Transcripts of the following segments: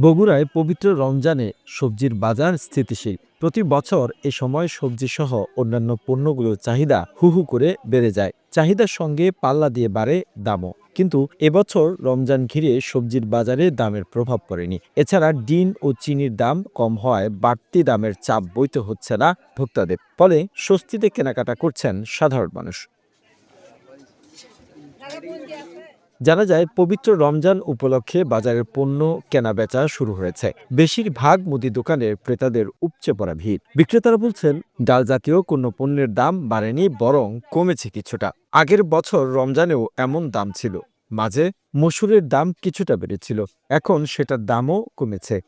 বগুড়ায় পবিত্র রমজানে সবজির বাজার স্থিতিশীল। প্রতি বছর এ সময় সবজি সহ অন্যান্য পণ্যগুলোর চাহিদা হু হু করে বেড়ে যায়। চাহিদার সঙ্গে পাল্লা দিয়ে বাড়ে দামও। কিন্তু এবছর রমজান ঘিরে সবজির বাজারে দামের প্রভাব পড়েনি। এছাড়া ডিম ও চিনির দাম কম হওয়ায় বাড়তি দামের চাপ বইতে হচ্ছে না ভোক্তাদের। ফলে স্বস্তিতে কেনাকাটা করছেন সাধারণ মানুষ। জানা যায়, পবিত্র রমজান উপলক্ষে বাজারের পণ্য কেনাবেচা শুরু হয়েছে। বেশিরভাগ মুদি দোকানের ক্রেতাদের উপচে পড়া ভিড়। বিক্রেতারা বলছেন, ডাল জাতীয় কোনো পণ্যের দাম বাড়েনি, বরং কমেছে কিছুটা। আগের বছর রমজানেও এমন দাম ছিল। মাঝে মসুরের দাম কিছুটা বেড়েছিল। এখন সেটার দামও কমেছে।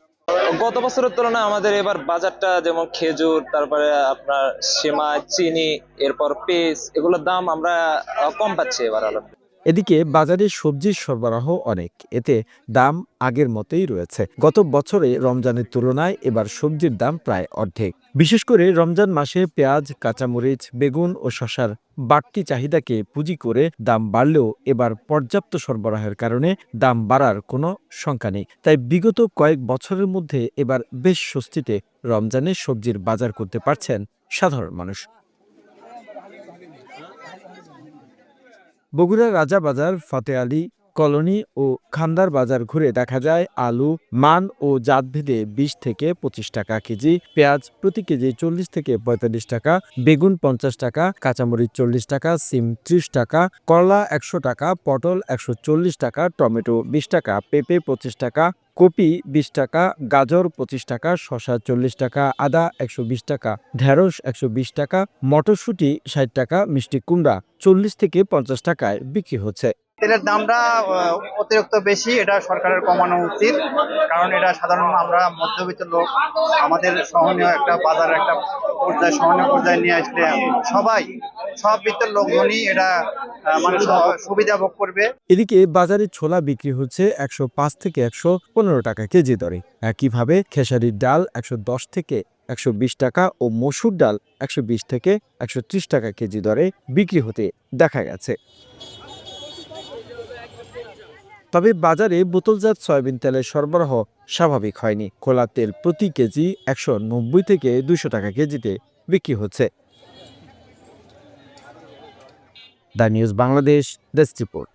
গত বছরের তুলনায় আমাদের এবার বাজারটা যেমন খেজুর, তারপরে আপনার সেমাই, চিনি, এরপর পেঁয়াজ এগুলোর দাম আমরা কম পাচ্ছি এবার আলো এদিকে বাজারে সবজির সরবরাহ অনেক। এতে দাম আগের মতোই রয়েছে। গত বছরে রমজানের তুলনায় এবার সবজির দাম প্রায় অর্ধেক। বিশেষ করে রমজান মাসে পেঁয়াজ, কাঁচামরিচ, বেগুন ও শশার বাড়তি চাহিদাকে পুঁজি করে দাম বাড়লেও এবার পর্যাপ্ত সরবরাহের কারণে দাম বাড়ার কোনো শঙ্কা নেই। তাই বিগত কয়েক বছরের মধ্যে এবার বেশ স্বস্তিতে রমজানে সবজির বাজার করতে পারছেন সাধারণ মানুষ। বগুড়া রাজা বাজার ফতে আলী কলোনি ও খান্দার বাজার ঘুরে দেখা যায় আলু, মান ও জাতভেদে বিশ থেকে পঁচিশ টাকা কেজি, পেঁয়াজ প্রতি কেজি চল্লিশ থেকে পঁয়তাল্লিশ টাকা, বেগুন পঞ্চাশ টাকা, কাঁচামরিচ চল্লিশ টাকা, সিম ত্রিশ টাকা, করলা একশো টাকা, পটল একশো চল্লিশ টাকা, টমেটো বিশ টাকা, পেঁপে পঁচিশ টাকা, কপি বিশ টাকা, গাজর পঁচিশ টাকা, শসা চল্লিশ টাকা, আদা একশো বিশ টাকা, ঢেঁড়স একশো বিশ টাকা, মটরশুঁটি ষাট টাকা, মিষ্টি কুমড়া চল্লিশ থেকে পঞ্চাশ টাকায় বিক্রি হচ্ছে। তেলের দামটা অতিরিক্ত বেশি, এটা সরকারের কমানো উচিত। কারণ এটা সাধারণ আমরা মধ্যবিত্ত লোক, আমাদের সহনীয় একটা বাজার একটা পর্যায়ে, সহনীয় পর্যায়ে নিয়ে আসলে সবাই, সব বৃত্তের লোকজনই এটা মানে সুবিধা ভোগ করবে। এদিকে বাজারে ছোলা বিক্রি হচ্ছে একশো পাঁচ থেকে একশো পনেরো টাকা কেজি দরে। একইভাবে খেসারির ডাল একশো দশ থেকে একশো বিশ টাকা ও মসুর ডাল একশো বিশ থেকে একশো ত্রিশ টাকা কেজি দরে বিক্রি হতে দেখা গেছে। তবে বাজারে বোতলজাত সয়াবিন তেলের সরবরাহ স্বাভাবিক হয়নি। খোলা তেল প্রতি কেজি একশো নব্বই থেকে দুশো টাকা কেজিতে বিক্রি হচ্ছে। The news Bangladesh, desk report.